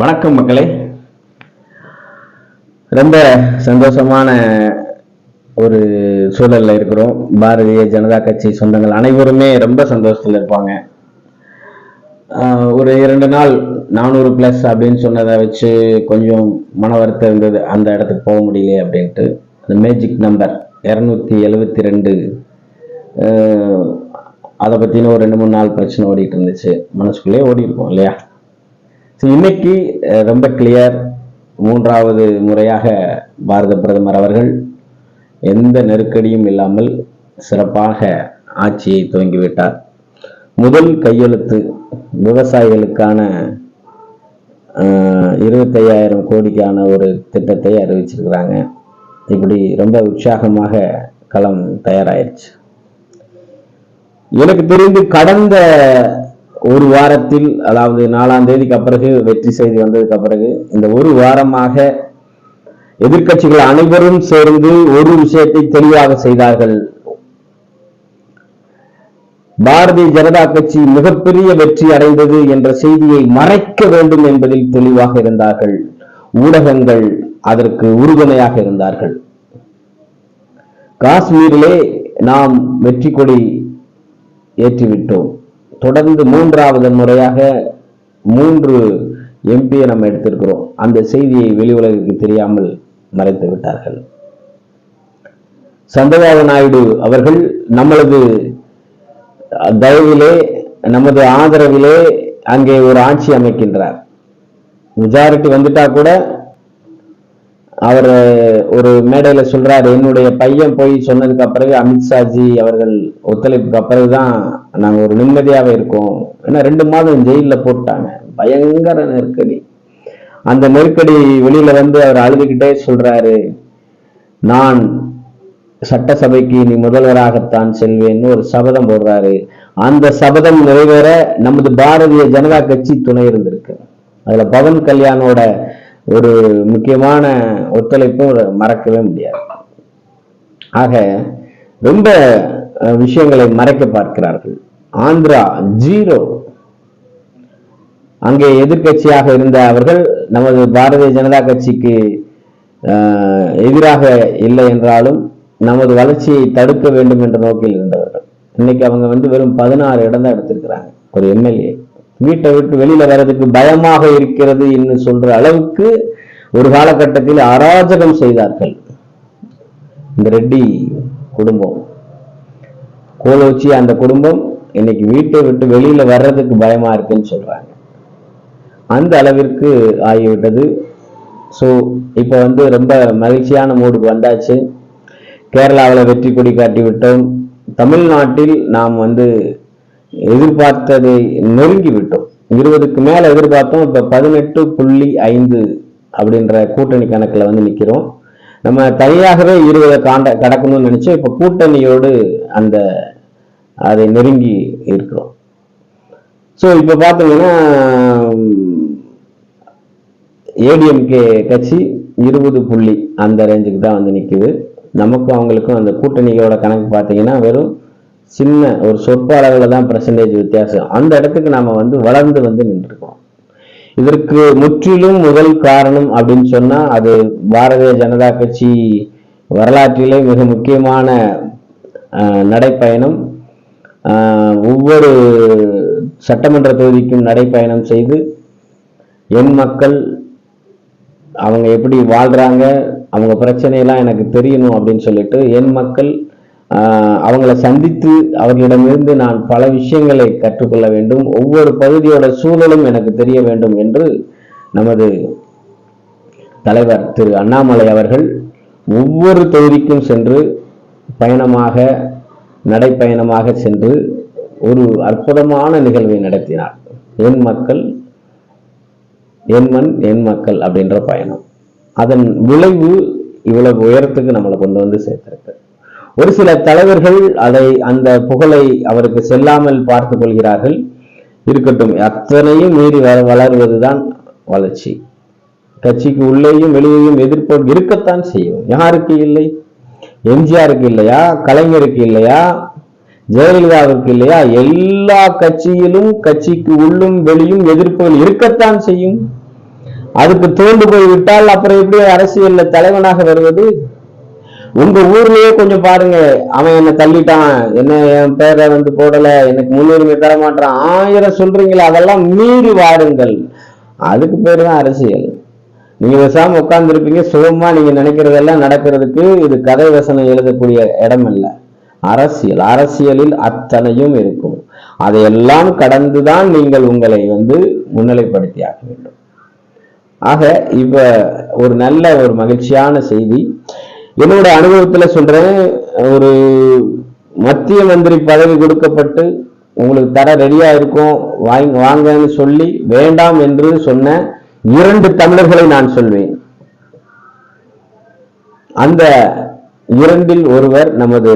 வணக்கம் மக்களே. ரொம்ப சந்தோஷமான ஒரு சூழல்ல இருக்கிறோம். பாரதிய ஜனதா கட்சி சொந்தங்கள் அனைவருமே ரொம்ப சந்தோஷத்தில் இருப்பாங்க. ஒரு இரண்டு நாள் நானூறு பிளஸ் அப்படின்னு சொன்னதை வச்சு கொஞ்சம் மன வருத்தம் இருந்தது. அந்த இடத்துக்கு போக முடியல அப்படின்ட்டு. அந்த மேஜிக் நம்பர் இரநூத்தி எழுபத்தி ரெண்டு. அதை பற்றின ஒரு ரெண்டு மூணு நாள் பிரச்சனை ஓடிட்டு இருந்துச்சு. மனசுக்குள்ளேயே ஓடி இருக்கும் இல்லையா? ஸோ இன்னைக்கு ரொம்ப கிளியர் மூன்றாவது முறையாக பாரத பிரதமர் அவர்கள் எந்த நெருக்கடியும் இல்லாமல் சிறப்பாக ஆட்சியை துவங்கிவிட்டார். முதல் கையெழுத்து விவசாயிகளுக்கான இருபத்தையாயிரம் கோடிக்கான ஒரு திட்டத்தை அறிவிச்சிருக்கிறாங்க. இப்படி ரொம்ப உற்சாகமாக களம் தயாராயிருச்சு. எனக்கு தெரிந்து கடந்த ஒரு வாரத்தில் அதாவது நாலாம் தேதிக்கு பிறகு வெற்றி செய்தி வந்ததுக்கு பிறகு இந்த ஒரு வாரமாக எதிர்கட்சிகள் அனைவரும் சேர்ந்து ஒரு விஷயத்தை தெளிவாக செய்தார்கள். பாரதிய ஜனதா கட்சி மிகப்பெரிய வெற்றி அடைந்தது என்ற செய்தியை மறைக்க வேண்டும் என்பதில் தெளிவாக இருந்தார்கள். ஊடகங்கள் அதற்கு உறுதுணையாக இருந்தார்கள். காஷ்மீரிலே நாம் வெற்றி கொடி ஏற்றிவிட்டோம். தொடர்ந்து மூன்றாவது முறையாக மூன்று எம்பியை நம்ம எடுத்திருக்கிறோம். அந்த செய்தியை வெளி உலகிற்கு தெரியாமல் மறைத்து விட்டார்கள். சந்திரபாபு நாயுடு அவர்கள் நம்மளது தயவிலே நமது ஆதரவிலே அங்கே ஒரு ஆட்சி அமைக்கின்றார். மெஜாரிட்டி வந்துட்டா கூட அவர் ஒரு மேடையில சொல்றாரு என்னுடைய பையன் போய் சொன்னதுக்கு பிறகு அமித்ஷாஜி அவர்கள் ஒத்துழைப்புக்கு பிறகுதான் நாங்க ஒரு நிம்மதியாக இருக்கோம். ஏன்னா ரெண்டு மாதம் ஜெயில்ல போட்டாங்க. பயங்கர நெருக்கடி. அந்த நெருக்கடி வெளியில வந்து அவர் அழுதுகிட்டே சொல்றாரு நான் சட்டசபைக்கு நீ முதல்வராகத்தான் செல்வேன்னு ஒரு சபதம் போடுறாரு. அந்த சபதம் நிறைவேற நமது பாரதிய ஜனதா கட்சி துணை இருந்திருக்கு. அதுல பவன் கல்யாணோட ஒரு முக்கியமான ஒத்துழைப்பும் மறக்கவே முடியாது. ஆக ரொம்ப விஷயங்களை மறைக்க பார்க்கிறார்கள். ஆந்திரா ஜீரோ. அங்கே எதிர்க்கட்சியாக இருந்த அவர்கள் நமது பாரதிய ஜனதா கட்சிக்கு எதிராக இல்லை என்றாலும் நமது வளர்ச்சியை தடுக்க வேண்டும் என்ற நோக்கில் இருந்தவர்கள். இன்னைக்கு அவங்க வந்து வெறும் பதினாறு இடம் தான் எடுத்திருக்கிறாங்க. ஒரு எம்எல்ஏ. வீட்டை விட்டு வெளியில வர்றதுக்கு பயமாக இருக்கிறது என்று சொல்ற அளவுக்கு ஒரு காலகட்டத்தில் அராஜகம் செய்தார்கள். இந்த ரெட்டி குடும்பம். கோலோச்சி அந்த குடும்பம் இன்னைக்கு வீட்டை விட்டு வெளியில வர்றதுக்கு பயமா இருக்குன்னு சொல்றாங்க. அந்த அளவிற்கு ஆகிவிட்டது. ஸோ இப்போ வந்து ரொம்ப மகிழ்ச்சியான மூடுக்கு வந்தாச்சு. கேரளாவில் வெற்றி கொடி காட்டி விட்டோம் தமிழ்நாட்டில் நாம் வந்து எதிர்பார்த்ததை நெருங்கி விட்டோம் இருபதுக்கு மேல எதிர்பார்த்தோம் இப்ப பதினெட்டு புள்ளி ஐந்து அப்படின்ற கூட்டணி கணக்குல வந்து நிக்கிறோம். நம்ம தனியாகவே இருபதை காண்ட கடக்கணும்னு நினைச்சோம் இப்ப கூட்டணியோடு அந்த அதை நெருங்கி இருக்கிறோம். ஸோ இப்போ பார்த்தீங்கன்னா ஏடிஎம்கே கட்சி இருபது புள்ளி அந்த ரேஞ்சுக்கு தான் வந்து நிற்குது நமக்கும் அவங்களுக்கும் அந்த கூட்டணியோட கணக்கு பார்த்தீங்கன்னா வெறும் சின்ன ஒரு சொற்ப அளவில் தான் பர்சன்டேஜ் வித்தியாசம். அந்த இடத்துக்கு நாம வந்து வளர்ந்து வந்து நின்றுருக்கோம். இதற்கு முற்றிலும் முதல் காரணம் அப்படின்னு சொன்னால் அது பாரதிய ஜனதா கட்சி வரலாற்றிலே மிக முக்கியமான நடைப்பயணம். ஒவ்வொரு சட்டமன்ற தொகுதிக்கும் நடைப்பயணம் செய்து என் மக்கள் அவங்க எப்படி வாழ்கிறாங்க அவங்க பிரச்சனையெல்லாம் எனக்கு தெரியணும் அப்படின்னு சொல்லிட்டு என் மக்கள் அவங்கள சந்தித்து அவர்களிடமிருந்து நான் பல விஷயங்களை கற்றுக்கொள்ள வேண்டும். ஒவ்வொரு பகுதியோட சூழலும் எனக்கு தெரிய வேண்டும் என்று நமது தலைவர் திரு அண்ணாமலை அவர்கள் ஒவ்வொரு தொகுதிக்கும் சென்று பயணமாக நடைப்பயணமாக சென்று ஒரு அற்புதமான நிகழ்வை நடத்தினார். என் மக்கள் என் மண் என் மக்கள் அப்படின்ற பயணம். அதன் விளைவு இவ்வளவு உயரத்துக்கு நம்மளை கொண்டு வந்து சேர்த்திருக்கு. ஒரு சில தலைவர்கள் அதை அந்த புகழை அவருக்கு செல்லாமல் பார்த்து கொள்கிறார்கள். இருக்கட்டும் அத்தனையும் மீறி வ வளர்வதுதான் வளர்ச்சி. கட்சிக்கு உள்ளேயும் வெளியேயும் எதிர்ப்பு இருக்கத்தான் செய்யும். யாருக்கு இல்லை? எம்ஜிஆருக்கு இல்லையா? கலைஞருக்கு இல்லையா? ஜெயலலிதாவுக்கு இல்லையா? எல்லா கட்சியிலும் கட்சிக்கு உள்ளும் வெளியும் எதிர்ப்புகள் இருக்கத்தான் செய்யும். அதுக்கு தோண்டு போய் விட்டால் அப்புறம் எப்படி அரசியல்ல தலைவனாக வருவது? உங்க ஊர்லயே கொஞ்சம் பாருங்க. அவன் என்ன தள்ளிட்டான். என்ன என் பேரை வந்து போடல. எனக்கு முன்னுரிமை தர மாட்டான். ஆயிரம் சொல்றீங்களே அதெல்லாம் மீறி வாருங்கள். அதுக்கு பேரு தான் அரசியல். நீங்க பேசாம உட்கார்ந்துருப்பீங்க. சுகமா நீங்க நினைக்கிறதெல்லாம் நடக்கிறதுக்கு இது கதை வசனம் எழுதக்கூடிய இடம் இல்லை அரசியல். அரசியலில் அத்தனையும் இருக்கும். அதையெல்லாம் கடந்துதான் நீங்கள் உங்களை வந்து முன்னிலைப்படுத்தி ஆக வேண்டும். ஆக இப்ப ஒரு நல்ல ஒரு மகிழ்ச்சியான செய்தி. என்னோட அனுபவத்துல சொல்றேன் ஒரு மத்திய மந்திரி பதவி கொடுக்கப்பட்டு உங்களுக்கு தர ரெடியா இருக்கும் வாங்க வாங்கன்னு சொல்லி வேண்டாம் என்று சொன்ன இரண்டு தமிழர்களை நான் சொல்வேன். அந்த இரண்டில் ஒருவர் நமது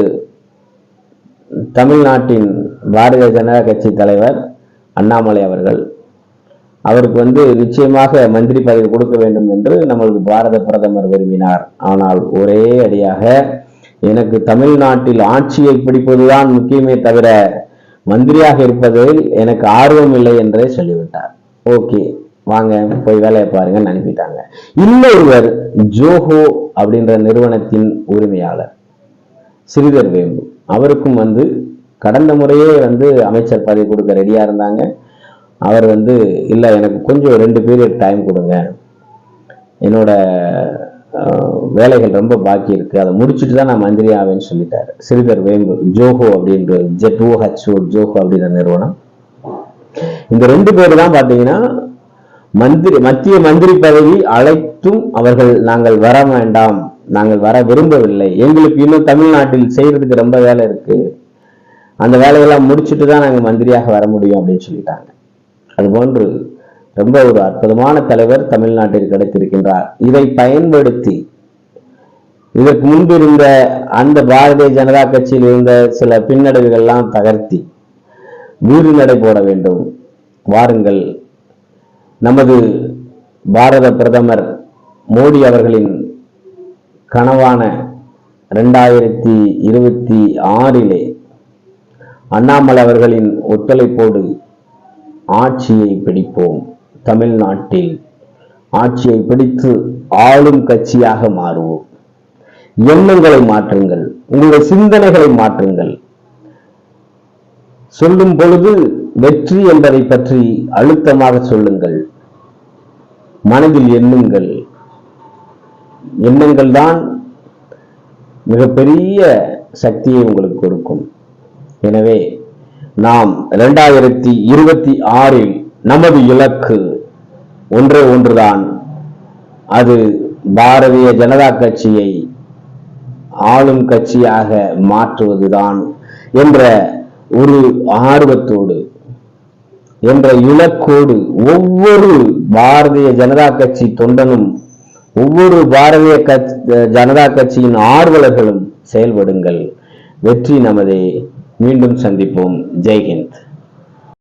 தமிழ்நாட்டின் பாரதிய ஜனதா கட்சி தலைவர் அண்ணாமலை அவர்கள். அவருக்கு வந்து நிச்சயமாக மந்திரி பதவி கொடுக்க வேண்டும் என்று நமது பாரத பிரதமர் விரும்பினார். ஆனால் ஒரே அடியாக எனக்கு தமிழ்நாட்டில் ஆட்சியை பிடிப்பதுதான் முக்கியமே தவிர மந்திரியாக இருப்பதில் எனக்கு ஆர்வம் இல்லை என்றே சொல்லிவிட்டார். ஓகே வாங்க போய் வேலையை பாருங்கன்னு அனுப்பிட்டாங்க. இன்னொருவர் ஜோஹோ அப்படின்ற நிறுவனத்தின் உரிமையாளர் சிறிதர் வேம்பு. அவருக்கும் வந்து கடந்த முறையே வந்து அமைச்சர் பதவி கொடுக்க ரெடியா இருந்தாங்க. அவர் வந்து இல்லை எனக்கு கொஞ்சம் ரெண்டு பீரியட் டைம் கொடுங்க. என்னோட வேலைகள் ரொம்ப பாக்கி இருக்கு. அதை முடிச்சுட்டு தான் நான் மந்திரி ஆவேன்னு சொல்லிட்டாரு. சிறிதர் வேம்பு ஜோஹோ அப்படின்ற ஜெட் ஓ ஹச்ஓ ஜோஹோ அப்படின்ற நிறுவனம். இந்த ரெண்டு பேர் தான் பார்த்தீங்கன்னா மந்திரி மத்திய மந்திரி பதவி அழைத்தும் அவர்கள் நாங்கள் வர வேண்டாம். நாங்கள் வர விரும்பவில்லை. எங்களுக்கு இன்னும் தமிழ்நாட்டில் செய்யறதுக்கு ரொம்ப வேலை இருக்கு. அந்த வேலையெல்லாம் முடிச்சுட்டு தான் நாங்கள் மந்திரியாக வர முடியும் அப்படின்னு சொல்லிட்டாங்க. அதுபோன்று ரொம்ப ஒரு அற்புதமான தலைவர் தமிழ்நாட்டில் கிடைத்திருக்கின்றார். இதை பயன்படுத்தி இதற்கு முன்பு இருந்த அந்த பாரதிய ஜனதா கட்சியில் இருந்த சில பின்னடைவுகள்லாம் தகர்த்தி வீடு நடை போட வேண்டும். வாருங்கள். நமது பாரத பிரதமர் மோடி அவர்களின் கனவான ரெண்டாயிரத்தி இருபத்தி ஆறிலே அண்ணாமலை அவர்களின் ஒத்துழைப்போடு ஆட்சியை பிடிப்போம். தமிழ்நாட்டில் ஆட்சியை பிடித்து ஆளும் கட்சியாக மாறுவோம். எண்ணங்களை மாற்றுங்கள் உங்களுடைய சிந்தனைகளை மாற்றுங்கள். சொல்லும் பொழுது வெற்றி என்பதை பற்றி அழுத்தமாக சொல்லுங்கள். மனதில் எண்ணுங்கள். எண்ணங்கள் தான் மிகப்பெரிய சக்தியை உங்களுக்கு கொடுக்கும். எனவே நாம் இரண்டாயிரத்தி இருபத்தி ஆறில் நமது இலக்கு ஒன்றே ஒன்றுதான். அது பாரதிய ஜனதா கட்சியை ஆளும் கட்சியாக மாற்றுவதுதான் என்ற ஒரு ஆர்வத்தோடு என்ற இலக்கோடு ஒவ்வொரு பாரதிய ஜனதா கட்சி தொண்டனும் ஒவ்வொரு பாரதிய கட்சி ஜனதா கட்சியின் ஆர்வலர்களும் செயல்படுங்கள். வெற்றி நமதே. மீண்டும் சந்திப்போம். ஜெய்ஹிந்த்